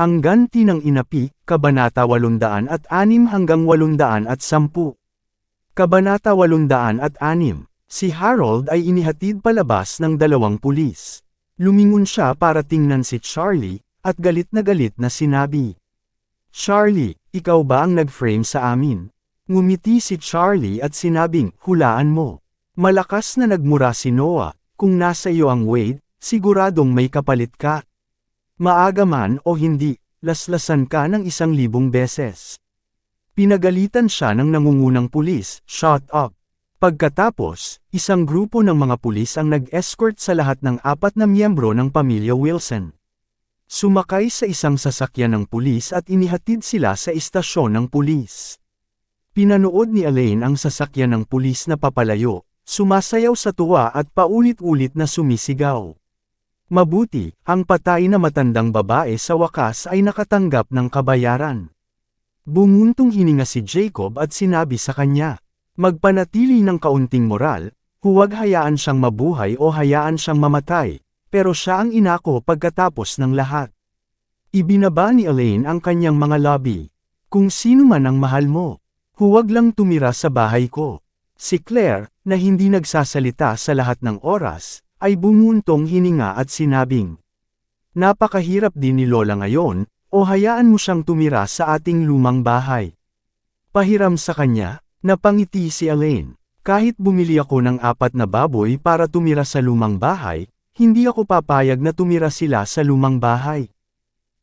Ang ganti ng inapi, Kabanata 806 hanggang 810. Kabanata 806, si Harold ay inihatid palabas ng dalawang pulis. Lumingon siya para tingnan si Charlie, at galit na galit na sinabi. Charlie, ikaw ba ang nag-frame sa amin? Ngumiti si Charlie at sinabing, hulaan mo. Malakas na nagmura si Noah, kung nasa iyo ang Wade, siguradong may kapalit ka. Maaga man o hindi, laslasan ka ng isang libong beses. Pinagalitan siya ng nangungunang pulis, shut up. Pagkatapos, isang grupo ng mga pulis ang nag-escort sa lahat ng apat na miyembro ng pamilya Wilson. Sumakay sa isang sasakyan ng pulis at inihatid sila sa istasyon ng pulis. Pinanood ni Elaine ang sasakyan ng pulis na papalayo, sumasayaw sa tuwa at paulit-ulit na sumisigaw. Mabuti, ang patay na matandang babae sa wakas ay nakatanggap ng kabayaran. Bumuntong hininga si Jacob at sinabi sa kanya, Magpanatili ng kaunting moral, huwag hayaan siyang mabuhay o hayaan siyang mamatay, pero siya ang inako pagkatapos ng lahat. Ibinaba ni Elaine ang kanyang mga lobby. Kung sino man ang mahal mo, huwag lang tumira sa bahay ko. Si Claire, na hindi nagsasalita sa lahat ng oras, ay bumuntong hininga at sinabing, Napakahirap din ni Lola ngayon, o hayaan mo siyang tumira sa ating lumang bahay. Pahiram sa kanya, napangiti si Elaine. Kahit bumili ako ng apat na baboy para tumira sa lumang bahay, hindi ako papayag na tumira sila sa lumang bahay.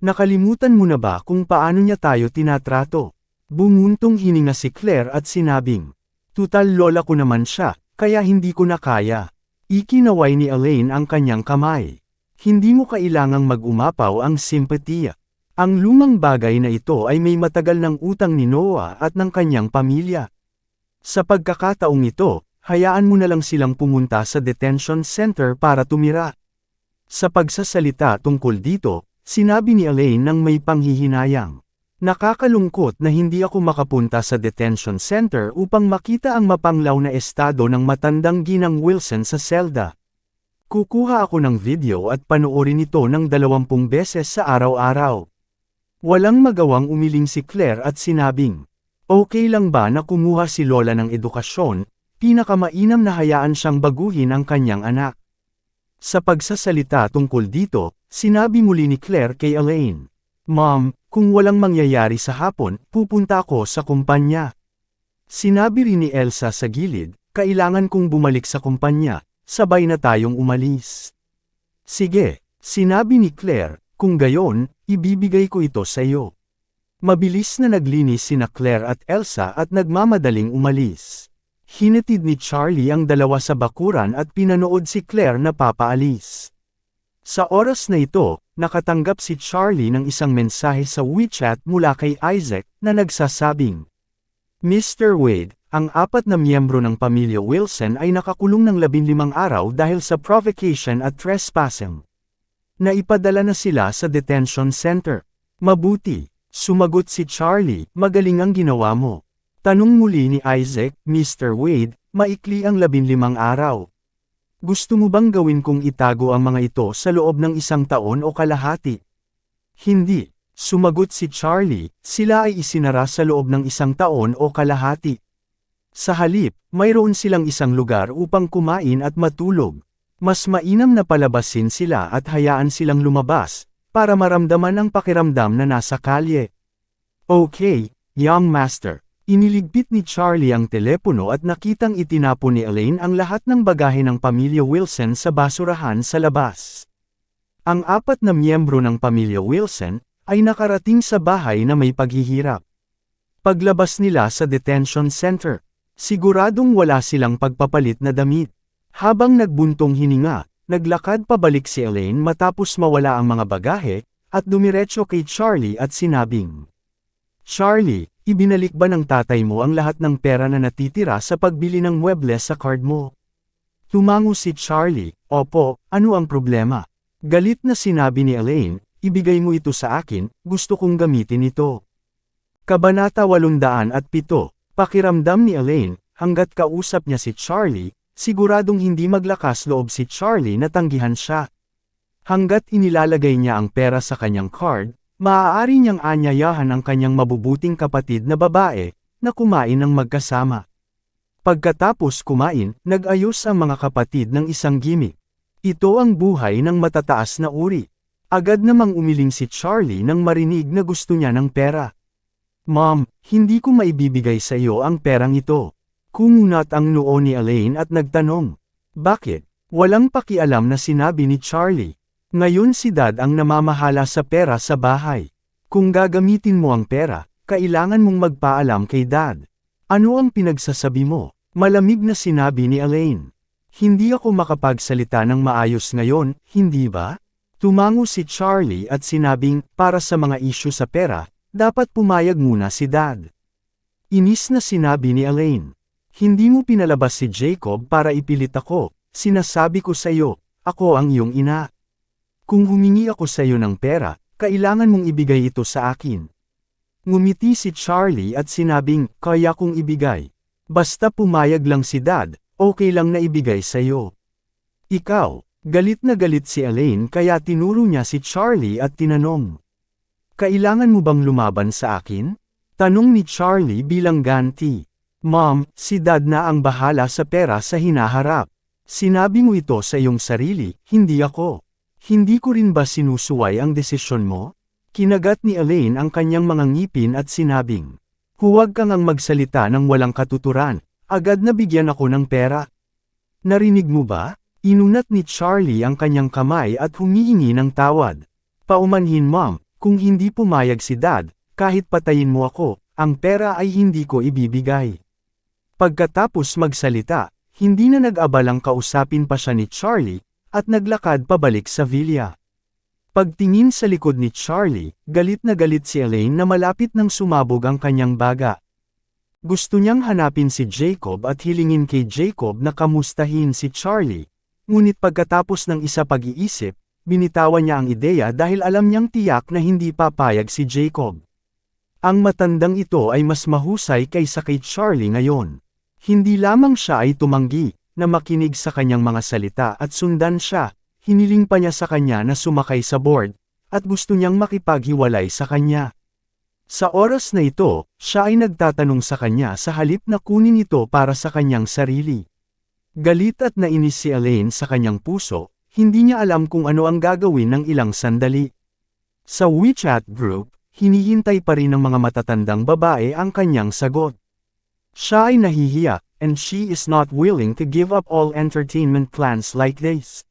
Nakalimutan mo na ba kung paano niya tayo tinatrato? Bumuntong hininga si Claire at sinabing, Tutal lola ko naman siya, kaya hindi ko na kaya. Ikinaway ni Elaine ang kanyang kamay. Hindi mo kailangang mag-umapaw ang simpatiya. Ang lumang bagay na ito ay may matagal ng utang ni Noah at ng kanyang pamilya. Sa pagkakataong ito, hayaan mo na lang silang pumunta sa detention center para tumira. Sa pagsasalita tungkol dito, sinabi ni Elaine ng may panghihinayang. Nakakalungkot na hindi ako makapunta sa detention center upang makita ang mapanglaw na estado ng matandang ginang Wilson sa selda. Kukuha ako ng video at panoorin ito ng dalawampung beses sa araw-araw. Walang magawang umiling si Claire at sinabing, Okay lang ba na kumuha si Lola ng edukasyon, pinakamainam na hayaan siyang baguhin ang kanyang anak. Sa pagsasalita tungkol dito, sinabi muli ni Claire kay Elaine, Mom, kung walang mangyayari sa hapon, pupunta ako sa kumpanya. Sinabi rin ni Elsa sa gilid, kailangan kong bumalik sa kumpanya, sabay na tayong umalis. Sige, sinabi ni Claire, kung gayon, ibibigay ko ito sa iyo. Mabilis na naglinis sina Claire at Elsa at nagmamadaling umalis. Hinatid ni Charlie ang dalawa sa bakuran at pinanood si Claire na papaalis. Sa oras na ito, nakatanggap si Charlie ng isang mensahe sa WeChat mula kay Isaac na nagsasabing, Mr. Wade, ang apat na miyembro ng pamilya Wilson ay nakakulong ng 15 araw dahil sa provocation at trespassing. Naipadala na sila sa detention center. Mabuti, sumagot si Charlie, magaling ang ginawa mo. Tanong muli ni Isaac, Mr. Wade, maikli ang 15 araw. Gusto mo bang gawin kong itago ang mga ito sa loob ng isang taon o kalahati? Hindi, sumagot si Charlie, sila ay isinara sa loob ng isang taon o kalahati. Sa halip, mayroon silang isang lugar upang kumain at matulog. Mas mainam na palabasin sila at hayaan silang lumabas, para maramdaman ang pakiramdam na nasa kalye. Okay, young master. Iniligpit ni Charlie ang telepono at nakitang itinapon ni Elaine ang lahat ng bagahe ng pamilya Wilson sa basurahan sa labas. Ang apat na miyembro ng pamilya Wilson ay nakarating sa bahay na may paghihirap. Paglabas nila sa detention center, siguradong wala silang pagpapalit na damit. Habang nagbuntong hininga, naglakad pabalik si Elaine matapos mawala ang mga bagahe, at dumiretso kay Charlie at sinabing, Charlie, ibinalik ba ng tatay mo ang lahat ng pera na natitira sa pagbili ng muebles sa card mo? Tumango si Charlie, opo, ano ang problema? Galit na sinabi ni Elaine, ibigay mo ito sa akin, gusto kong gamitin ito. Kabanata 807, pakiramdam ni Elaine, hanggat kausap niya si Charlie, siguradong hindi maglakas loob si Charlie na tanggihan siya. Hanggat inilalagay niya ang pera sa kanyang card, maaari niyang anyayahan ang kanyang mabubuting kapatid na babae, na kumain ng magkasama. Pagkatapos kumain, nag-ayos ang mga kapatid ng isang gimmick. Ito ang buhay ng matataas na uri. Agad namang umiling si Charlie nang marinig na gusto niya ng pera. Mom, hindi ko maibibigay sa iyo ang perang ito. Kumunat ang noo ni Elaine at nagtanong. Bakit? Walang pakialam na sinabi ni Charlie. Ngayon si Dad ang namamahala sa pera sa bahay. Kung gagamitin mo ang pera, kailangan mong magpaalam kay Dad. Ano ang pinagsasabi mo? Malamig na sinabi ni Elaine. Hindi ako makapagsalita ng maayos ngayon, hindi ba? Tumango si Charlie at sinabing, para sa mga isyu sa pera, dapat pumayag muna si Dad. Inis na sinabi ni Elaine. Hindi mo pinalabas si Jacob para ipilit ako, sinasabi ko sa iyo, ako ang iyong ina. Kung humingi ako sa iyo ng pera, kailangan mong ibigay ito sa akin. Ngumiti si Charlie at sinabing, kaya kong ibigay. Basta pumayag lang si Dad, okay lang na ibigay sa iyo. Ikaw, galit na galit si Elaine kaya tinuro niya si Charlie at tinanong. Kailangan mo bang lumaban sa akin? Tanong ni Charlie bilang ganti. Mom, si Dad na ang bahala sa pera sa hinaharap. Sinabi mo ito sa iyong sarili, hindi ako. Hindi ko rin ba sinusuway ang desisyon mo? Kinagat ni Elaine ang kanyang mga ngipin at sinabing, Huwag kang ang magsalita ng walang katuturan, agad na bigyan ako ng pera. Narinig mo ba? Inunat ni Charlie ang kanyang kamay at humihingi ng tawad. Paumanhin mom, kung hindi pumayag si dad, kahit patayin mo ako, ang pera ay hindi ko ibibigay. Pagkatapos magsalita, hindi na nag-abalang kausapin pa siya ni Charlie, at naglakad pabalik sa villa. Pagtingin sa likod ni Charlie, galit na galit si Elaine na malapit nang sumabog ang kanyang baga. Gusto niyang hanapin si Jacob at hilingin kay Jacob na kamustahin si Charlie, ngunit pagkatapos ng isa pag-iisip, binitawan niya ang ideya dahil alam niyang tiyak na hindi papayag si Jacob. Ang matandang ito ay mas mahusay kaysa kay Charlie ngayon. Hindi lamang siya ay tumanggi, na makinig sa kanyang mga salita at sundan siya, hiniling pa niya sa kanya na sumakay sa board, at gusto niyang makipaghiwalay sa kanya. Sa oras na ito, siya ay nagtatanong sa kanya sa halip na kunin ito para sa kanyang sarili. Galit at nainis si Elaine sa kanyang puso, hindi niya alam kung ano ang gagawin ng ilang sandali. Sa WeChat group, hinihintay pa rin ng mga matatandang babae ang kanyang sagot. Siya ay nahihiya, and she is not willing to give up all entertainment plans like this.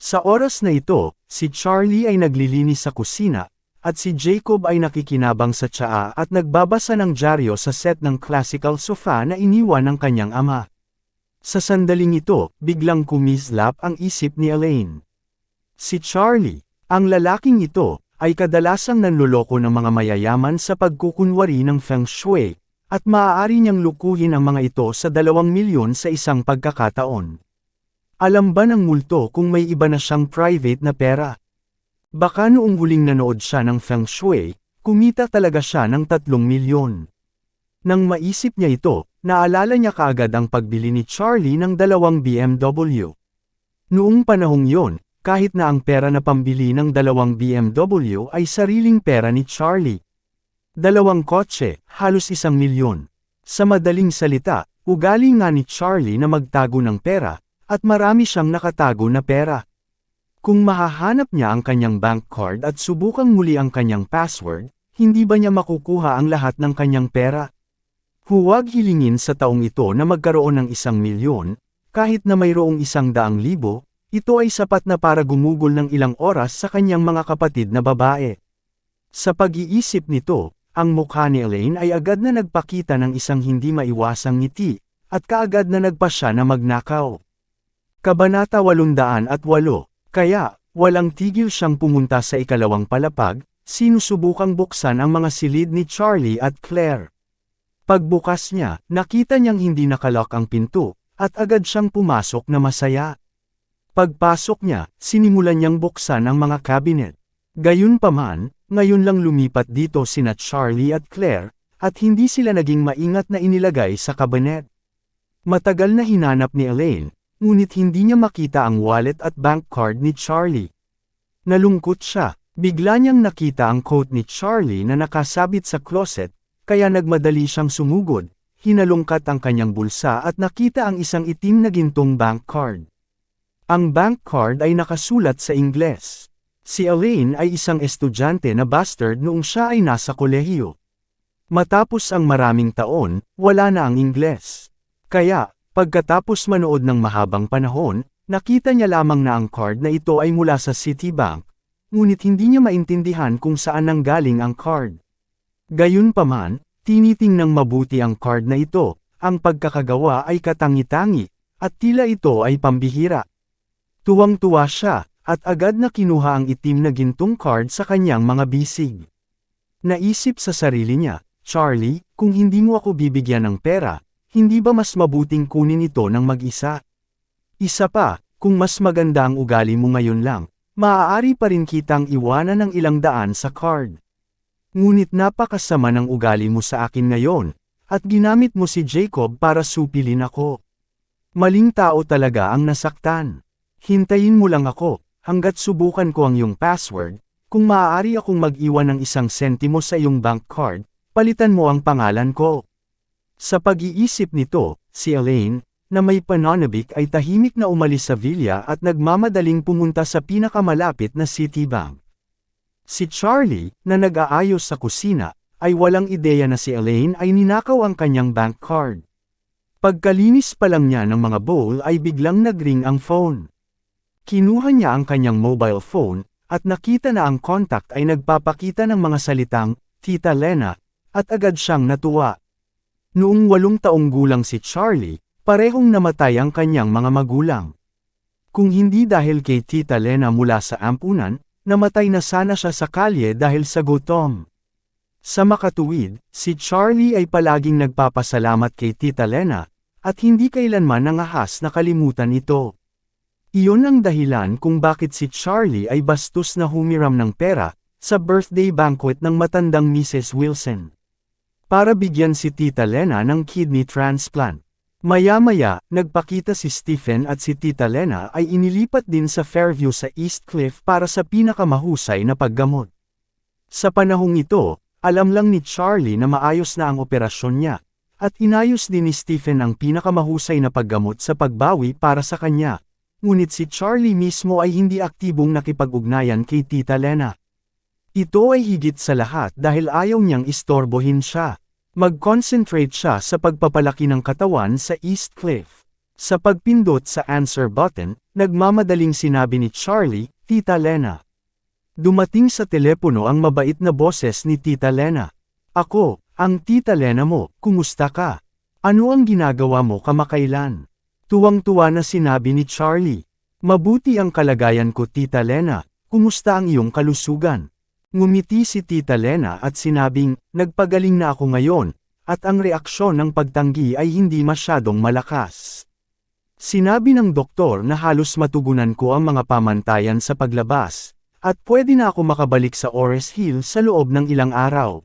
Sa oras na ito, si Charlie ay naglilinis sa kusina, at si Jacob ay nakikinabang sa tsaa at nagbabasa ng dyaryo sa set ng classical sofa na iniwan ng kanyang ama. Sa sandaling ito, biglang kumislap ang isip ni Elaine. Si Charlie, ang lalaking ito, ay kadalasang nanloloko ng mga mayayaman sa pagkukunwari ng feng shui, at maaari niyang lukuhin ang mga ito sa dalawang milyon sa isang pagkakataon. Alam ba ng multo kung may iba na siyang private na pera? Baka noong huling nanood siya ng Feng Shui, kumita talaga siya ng tatlong milyon. Nang maisip niya ito, naalala niya kaagad ang pagbili ni Charlie ng dalawang BMW. Noong panahong yon, kahit na ang pera na pambili ng dalawang BMW ay sariling pera ni Charlie, Dalawang kotse, halos isang milyon. Sa madaling salita, ugali nga ni Charlie na magtago ng pera, at marami siyang nakatago na pera. Kung mahahanap niya ang kanyang bank card at subukang muli ang kanyang password, hindi ba niya makukuha ang lahat ng kanyang pera? Huwag hilingin sa taong ito na magkaroon ng isang milyon, kahit na mayroong isang daang libo, ito ay sapat na para gumugol ng ilang oras sa kanyang mga kapatid na babae. Sa pag-iisip nito, ang mukha ni Elaine ay agad na nagpakita ng isang hindi maiwasang ngiti, at kaagad na nagpa siya na magnakaw. Kabanata 808, kaya, walang tigil siyang pumunta sa ikalawang palapag, sinusubukang buksan ang mga silid ni Charlie at Claire. Pagbukas niya, nakita niyang hindi nakalock ang pinto, at agad siyang pumasok na masaya. Pagpasok niya, sinimulan niyang buksan ang mga cabinet. Gayunpaman, ngayon lang lumipat dito sina Charlie at Claire, at hindi sila naging maingat na inilagay sa kabinet. Matagal na hinanap ni Elaine, ngunit hindi niya makita ang wallet at bank card ni Charlie. Nalungkot siya, bigla niyang nakita ang coat ni Charlie na nakasabit sa closet, kaya nagmadali siyang sumugod, hinalungkat ang kanyang bulsa at nakita ang isang itim na gintong bank card. Ang bank card ay nakasulat sa Ingles. Si Elaine ay isang estudyante na bastard noong siya ay nasa kolehiyo. Matapos ang maraming taon, wala na ang Ingles. Kaya, pagkatapos manood ng mahabang panahon, nakita niya lamang na ang card na ito ay mula sa Citibank, ngunit hindi niya maintindihan kung saan nanggaling ang card. Gayunpaman, tinitingnang mabuti ang card na ito, ang pagkakagawa ay katangi-tangi, at tila ito ay pambihira. Tuwang-tuwa siya, at agad na kinuha ang itim na gintong card sa kanyang mga bisig. Naisip sa sarili niya, Charlie, kung hindi mo ako bibigyan ng pera, hindi ba mas mabuting kunin ito ng mag-isa? Isa pa, kung mas maganda ang ugali mo ngayon lang, maaari pa rin kitang iwanan ng ilang daan sa card. Ngunit napakasama ng ugali mo sa akin ngayon, at ginamit mo si Jacob para supilin ako. Maling tao talaga ang nasaktan. Hintayin mo lang ako, hanggat subukan ko ang iyong password, kung maaari akong mag-iwan ng isang sentimo sa iyong bank card, palitan mo ang pangalan ko. Sa pag-iisip nito, si Elaine, na may pananabik ay tahimik na umalis sa villa at nagmamadaling pumunta sa pinakamalapit na Citibank. Si Charlie, na nag-aayos sa kusina, ay walang ideya na si Elaine ay ninakaw ang kanyang bank card. Pagkalinis pa lang niya ng mga bowl ay biglang nagring ang phone. Kinuha niya ang kanyang mobile phone, at nakita na ang contact ay nagpapakita ng mga salitang, Tita Lena, at agad siyang natuwa. Noong walong taong gulang si Charlie, parehong namatay ang kanyang mga magulang. Kung hindi dahil kay Tita Lena mula sa ampunan, namatay na sana siya sa kalye dahil sa gutom. Sa makatuwid, si Charlie ay palaging nagpapasalamat kay Tita Lena, at hindi kailanman nangahas na kalimutan ito. Iyon ang dahilan kung bakit si Charlie ay bastos na humiram ng pera, sa birthday banquet ng matandang Mrs. Wilson. Para bigyan si Tita Lena ng kidney transplant. Maya-maya, nagpakita si Stephen at si Tita Lena ay inilipat din sa Fairview sa East Cliff para sa pinakamahusay na paggamot. Sa panahong ito, alam lang ni Charlie na maayos na ang operasyon niya, at inayos din ni Stephen ang pinakamahusay na paggamot sa pagbawi para sa kanya. Ngunit si Charlie mismo ay hindi aktibong nakipag-ugnayan kay Tita Lena. Ito ay higit sa lahat dahil ayaw niyang istorbohin siya. Mag-concentrate siya sa pagpapalaki ng katawan sa East Cliff. Sa pagpindot sa answer button, nagmamadaling sinabi ni Charlie, Tita Lena. Dumating sa telepono ang mabait na boses ni Tita Lena. Ako, ang Tita Lena mo, kumusta ka? Ano ang ginagawa mo kamakailan? Tuwang-tuwa na sinabi ni Charlie. Mabuti ang kalagayan ko Tita Lena, kumusta ang iyong kalusugan? Ngumiti si Tita Lena at sinabing, nagpagaling na ako ngayon, at ang reaksyon ng pagtanggi ay hindi masyadong malakas. Sinabi ng doktor na halos matugunan ko ang mga pamantayan sa paglabas, at pwede na ako makabalik sa Ores Hill sa loob ng ilang araw.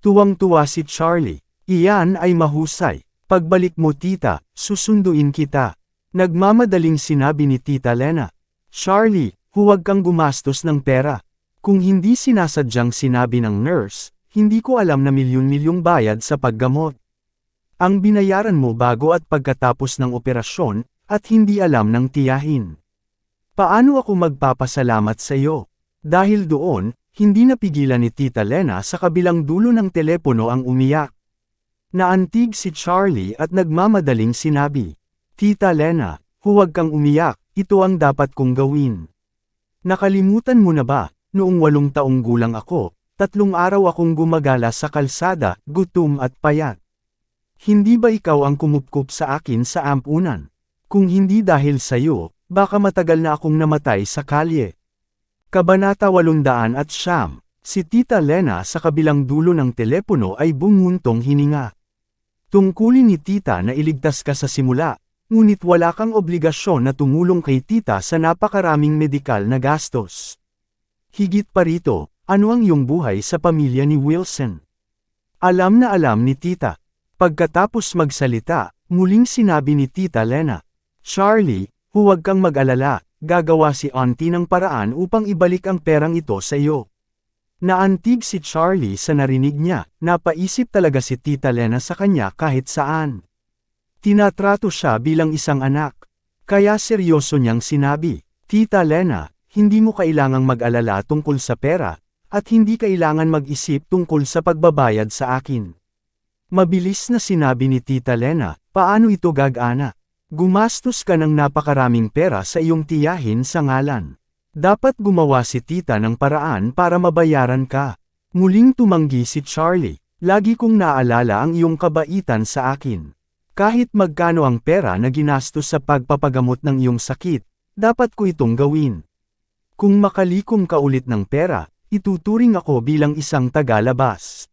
Tuwang-tuwa si Charlie, iyan ay mahusay, pagbalik mo tita, susunduin kita. Nagmamadaling sinabi ni Tita Lena, Charlie, huwag kang gumastos ng pera. Kung hindi sinasadyang sinabi ng nurse, hindi ko alam na milyon-milyong bayad sa paggamot. Ang binayaran mo bago at pagkatapos ng operasyon, at hindi alam ng tiyahin. Paano ako magpapasalamat sa iyo? Dahil doon, hindi napigilan ni Tita Lena sa kabilang dulo ng telepono ang umiyak. Naantig si Charlie at nagmamadaling sinabi, Tita Lena, huwag kang umiyak, ito ang dapat kong gawin. Nakalimutan mo na ba, Noong walong taong gulang ako, tatlong araw akong gumagala sa kalsada, gutom at payat. Hindi ba ikaw ang kumupkup sa akin sa ampunan? Kung hindi dahil sa iyo, baka matagal na akong namatay sa kalye. Kabanata 800 at siyam. Si Tita Lena sa kabilang dulo ng telepono ay bumuntong hininga. Tungkulin ni Tita na iligtas ka sa simula, ngunit wala kang obligasyon na tumulong kay Tita sa napakaraming medikal na gastos. Higit pa rito, ano ang iyong buhay sa pamilya ni Wilson? Alam na alam ni Tita. Pagkatapos magsalita, muling sinabi ni Tita Lena, Charlie, huwag kang mag-alala, gagawa si Auntie ng paraan upang ibalik ang perang ito sa iyo. Naantig si Charlie sa narinig niya, napaisip talaga si Tita Lena sa kanya kahit saan. Tinatrato siya bilang isang anak. Kaya seryoso niyang sinabi, Tita Lena, hindi mo kailangang mag-alala tungkol sa pera, at hindi kailangan mag-isip tungkol sa pagbabayad sa akin. Mabilis na sinabi ni Tita Lena, paano ito gagana? Gumastos ka ng napakaraming pera sa iyong tiyahin sa ngalan. Dapat gumawa si tita ng paraan para mabayaran ka. Muling tumanggi si Charlie, lagi kong naalala ang iyong kabaitan sa akin. Kahit magkano ang pera na ginastos sa pagpapagamot ng iyong sakit, dapat ko itong gawin. Kung makalikom ka ulit ng pera, ituturing ako bilang isang tagalabas.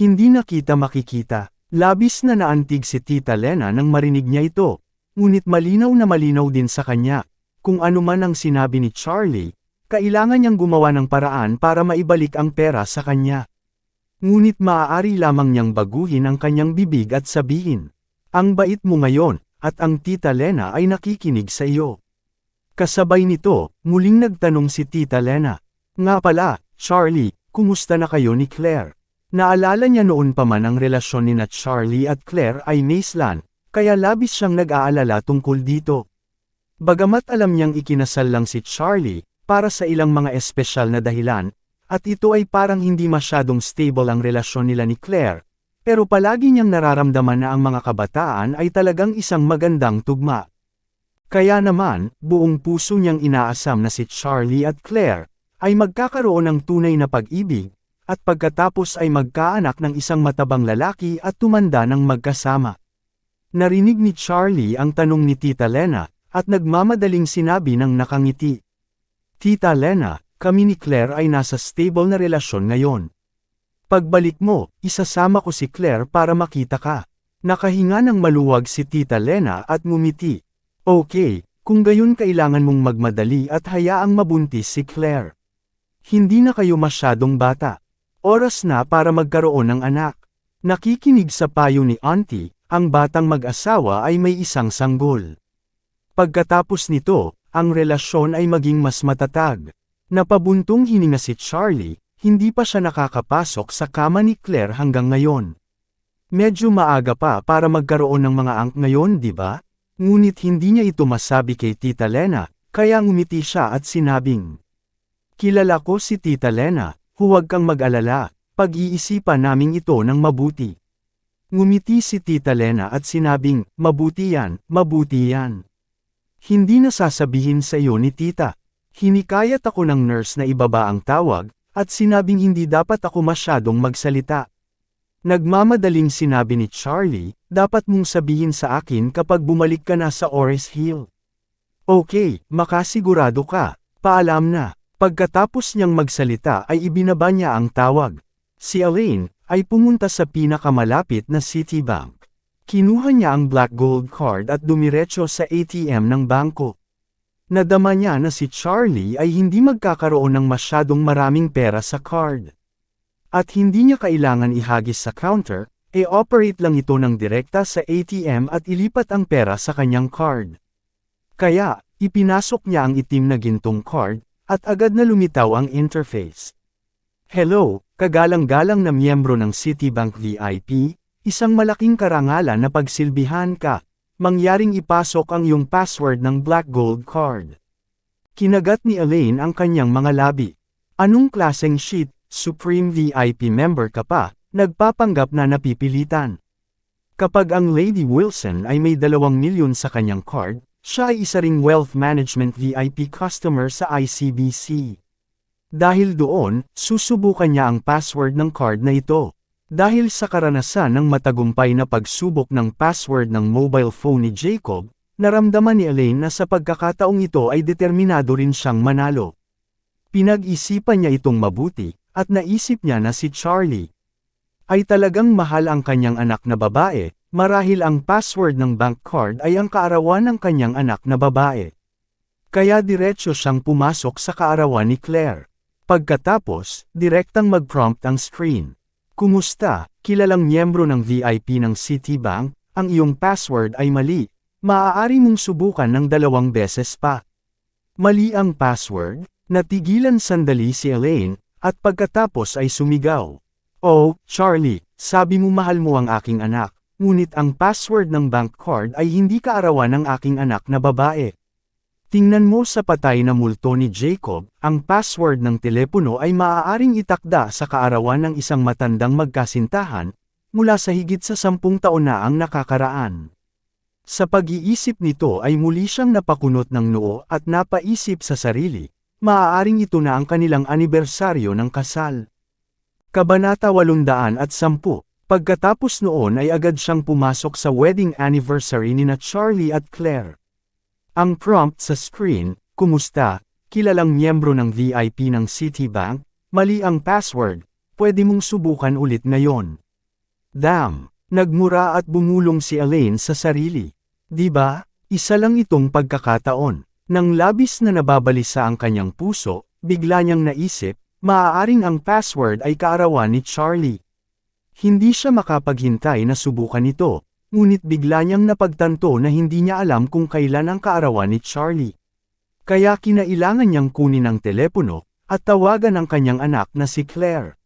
Hindi na kita makikita, labis na naantig si Tita Lena nang marinig niya ito, ngunit malinaw na malinaw din sa kanya, kung ano man ang sinabi ni Charlie, kailangan niyang gumawa ng paraan para maibalik ang pera sa kanya. Ngunit maaari lamang niyang baguhin ang kanyang bibig at sabihin, ang bait mo ngayon, at ang tita Lena ay nakikinig sa iyo. Kasabay nito, muling nagtanong si tita Lena, Nga pala, Charlie, kumusta na kayo ni Claire? Naalala niya noon pa man ang relasyon ni na Charlie at Claire ay Maislan, kaya labis siyang nag-aalala tungkol dito. Bagamat alam niyang ikinasal lang si Charlie, para sa ilang mga espesyal na dahilan, at ito ay parang hindi masyadong stable ang relasyon nila ni Claire, pero palagi niyang nararamdaman na ang mga kabataan ay talagang isang magandang tugma. Kaya naman, buong puso niyang inaasam na si Charlie at Claire, ay magkakaroon ng tunay na pag-ibig, at pagkatapos ay magkaanak ng isang matabang lalaki at tumanda ng magkasama. Narinig ni Charlie ang tanong ni Tita Lena, at nagmamadaling sinabi ng nakangiti. Tita Lena, kami ni Claire ay nasa stable na relasyon ngayon. Pagbalik mo, isasama ko si Claire para makita ka. Nakahinga ng maluwag si Tita Lena at ngumiti. Okay, kung gayon kailangan mong magmadali at hayaang mabuntis si Claire. Hindi na kayo masyadong bata. Oras na para magkaroon ng anak. Nakikinig sa payo ni Auntie, ang batang mag-asawa ay may isang sanggol. Pagkatapos nito, ang relasyon ay maging mas matatag. Napabuntong hininga si Charlie, hindi pa siya nakakapasok sa kama ni Claire hanggang ngayon. Medyo maaga pa para magkaroon ng mga angk ngayon di ba? Ngunit hindi niya ito masabi kay Tita Lena, kaya ngumiti siya at sinabing, Kilala ko si Tita Lena, huwag kang mag-alala, pag-iisipan naming ito ng mabuti. Ngumiti si Tita Lena at sinabing, mabuti yan, mabuti yan. Hindi na sasabihin sa iyo ni tita. Hinikayat ako ng nurse na ibaba ang tawag, at sinabing hindi dapat ako masyadong magsalita. Nagmamadaling sinabi ni Charlie, dapat mong sabihin sa akin kapag bumalik ka na sa Ores Hill. Okay, makasigurado ka, paalam na. Pagkatapos niyang magsalita ay ibinaba niya ang tawag. Si Elaine, ay pumunta sa pinakamalapit na Citibank. Kinuha niya ang black gold card at dumiretso sa ATM ng bangko. Nadama niya na si Charlie ay hindi magkakaroon ng masyadong maraming pera sa card. At hindi niya kailangan ihagis sa counter, e-operate lang ito ng direkta sa ATM at ilipat ang pera sa kanyang card. Kaya, ipinasok niya ang itim na gintong card, at agad na lumitaw ang interface. Hello, kagalang-galang na miyembro ng Citibank VIP, Isang malaking karangalan na pagsilbihan ka, mangyaring ipasok ang iyong password ng Black Gold Card. Kinagat ni Elaine ang kanyang mga labi. Anong klaseng sheet, Supreme VIP member ka pa, nagpapanggap na napipilitan. Kapag ang Lady Wilson ay may dalawang milyon sa kanyang card, siya ay isa ring Wealth Management VIP customer sa ICBC. Dahil doon, susubukan niya ang password ng card na ito. Dahil sa karanasan ng matagumpay na pagsubok ng password ng mobile phone ni Jacob, naramdaman ni Elaine na sa pagkakataong ito ay determinado rin siyang manalo. Pinag-isipan niya itong mabuti, at naisip niya na si Charlie ay talagang mahal ang kanyang anak na babae, marahil ang password ng bank card ay ang kaarawan ng kanyang anak na babae. Kaya diretsyo siyang pumasok sa kaarawan ni Claire. Pagkatapos, direktang mag-prompt ang screen. Kumusta, kilalang miyembro ng VIP ng Citibank, ang iyong password ay mali. Maaari mong subukan ng dalawang beses pa. Mali ang password, natigilan sandali si Elaine, at pagkatapos ay sumigaw. Oh, Charlie, sabi mo mahal mo ang aking anak, ngunit ang password ng bank card ay hindi kaarawan ng aking anak na babae. Tingnan mo sa patay na multo ni Jacob, ang password ng telepono ay maaaring itakda sa kaarawan ng isang matandang magkasintahan, mula sa higit sa sampung taon na ang nakakaraan. Sa pag-iisip nito ay muli siyang napakunot ng noo at napaisip sa sarili, maaaring ito na ang kanilang anibersaryo ng kasal. Kabanata 810 Pagkatapos noon ay agad siyang pumasok sa wedding anniversary ni na Charlie at Claire. Ang prompt sa screen, Kumusta, kilalang miyembro ng VIP ng Citibank, mali ang password, pwede mong subukan ulit ngayon. Damn, nagmura at bumulong si Elaine sa sarili. Di ba? Isa lang itong pagkakataon. Nang labis na nababalisa ang kanyang puso, bigla niyang naisip, Maaaring ang password ay kaarawan ni Charlie. Hindi siya makapaghintay na subukan ito, ngunit bigla niyang napagtanto na hindi niya alam kung kailan ang kaarawan ni Charlie. Kaya kinailangan niyang kunin ang telepono, at tawagan ang kanyang anak na si Claire.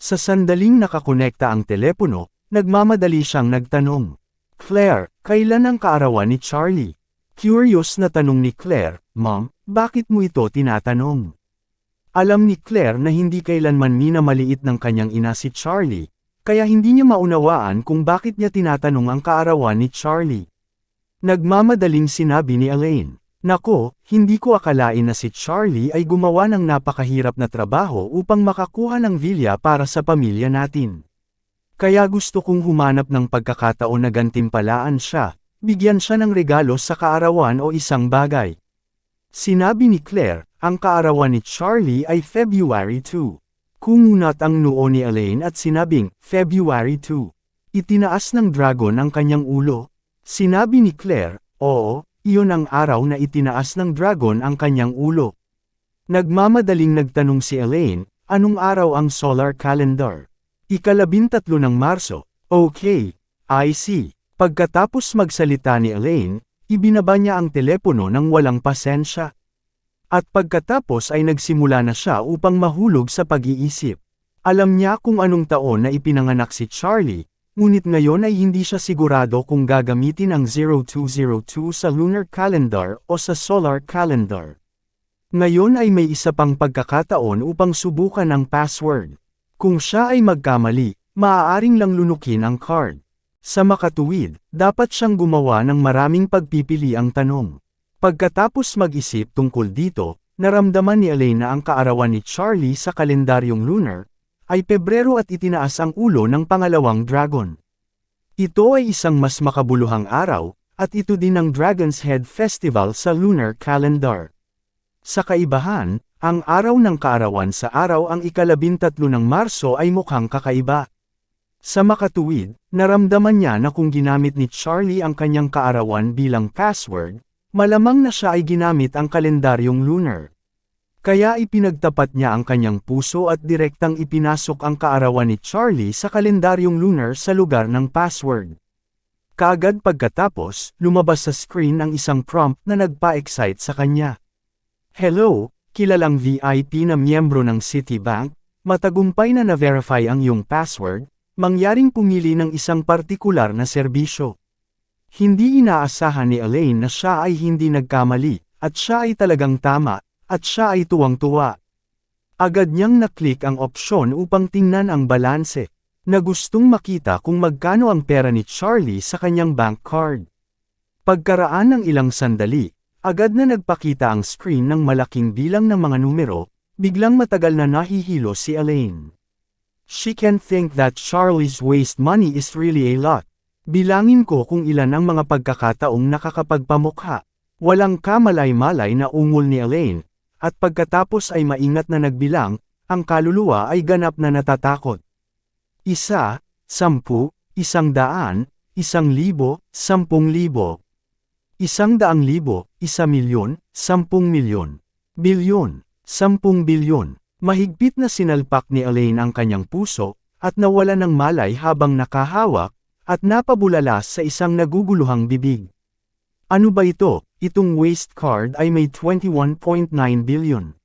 Sa sandaling nakakonekta ang telepono, nagmamadali siyang nagtanong. Claire, kailan ang kaarawan ni Charlie? Curious na tanong ni Claire, Mom, bakit mo ito tinatanong? Alam ni Claire na hindi kailanman minamaliit ng kanyang ina si Charlie, kaya hindi niya maunawaan kung bakit niya tinatanong ang kaarawan ni Charlie. Nagmamadaling sinabi ni Elaine, Nako, hindi ko akalain na si Charlie ay gumawa ng napakahirap na trabaho upang makakuha ng vilya para sa pamilya natin. Kaya gusto kong humanap ng pagkakataon na gantimpalaan siya, bigyan siya ng regalo sa kaarawan o isang bagay. Sinabi ni Claire, ang kaarawan ni Charlie ay February 2. Kumunat ang noo ni Elaine at sinabing, February 2. Itinaas ng dragon ang kanyang ulo. Sinabi ni Claire, oo, iyon ang araw na itinaas ng dragon ang kanyang ulo. Nagmamadaling nagtanong si Elaine, anong araw ang solar calendar? Ikalabintatlo ng Marso, okay, I see. Pagkatapos magsalita ni Elaine, ibinaba niya ang telepono ng walang pasensya. At pagkatapos ay nagsimula na siya upang mahulog sa pag-iisip. Alam niya kung anong taon na ipinanganak si Charlie, ngunit ngayon ay hindi siya sigurado kung gagamitin ang 0202 sa lunar calendar o sa solar calendar. Ngayon ay may isa pang pagkakataon upang subukan ang password. Kung siya ay magkamali, maaaring lang lunukin ang card. Sa makatuwid, dapat siyang gumawa ng maraming pagpipili ang tanong. Pagkatapos mag-isip tungkol dito, naramdaman ni Elaine na ang kaarawan ni Charlie sa kalendaryong lunar, ay Pebrero at itinaas ang ulo ng pangalawang dragon. Ito ay isang mas makabuluhang araw, at ito din ang Dragon's Head Festival sa lunar calendar. Sa kaibahan, ang araw ng kaarawan sa araw ang ikalabintatlo ng Marso ay mukhang kakaiba. Sa makatuwid, naramdaman niya na kung ginamit ni Charlie ang kanyang kaarawan bilang password, Malamang na siya ay ginamit ang kalendaryong lunar. Kaya ipinagtapat niya ang kanyang puso at direktang ipinasok ang kaarawan ni Charlie sa kalendaryong lunar sa lugar ng password. Kaagad pagkatapos, lumabas sa screen ang isang prompt na nagpa-excite sa kanya. Hello, kilalang VIP na miyembro ng Citibank, matagumpay na na-verify ang iyong password, mangyaring pumili ng isang partikular na serbisyo. Hindi inaasahan ni Elaine na siya ay hindi nagkamali, at siya ay talagang tama, at siya ay tuwang-tuwa. Agad niyang naklik ang opsyon upang tingnan ang balanse, na gustong makita kung magkano ang pera ni Charlie sa kanyang bank card. Pagkaraan ng ilang sandali, agad na nagpakita ang screen ng malaking bilang ng mga numero, biglang matagal na nahihilo si Elaine. She can think that Charlie's waste money is really a lot. Bilangin ko kung ilan ang mga pagkakataong nakakapagpamukha. Walang kamalay-malay na ungol ni Elaine, at pagkatapos ay maingat na nagbilang, ang kaluluwa ay ganap na natatakot. Isa, sampu, isang daan, isang libo, sampung libo. Isang daang libo, isa milyon, sampung milyon. Bilyon, sampung bilyon. Mahigpit na sinalpak ni Elaine ang kanyang puso, at nawala ng malay habang nakahawak, at napabulalas sa isang naguguluhang bibig. Ano ba ito? Itong waste card ay may 21.9 billion.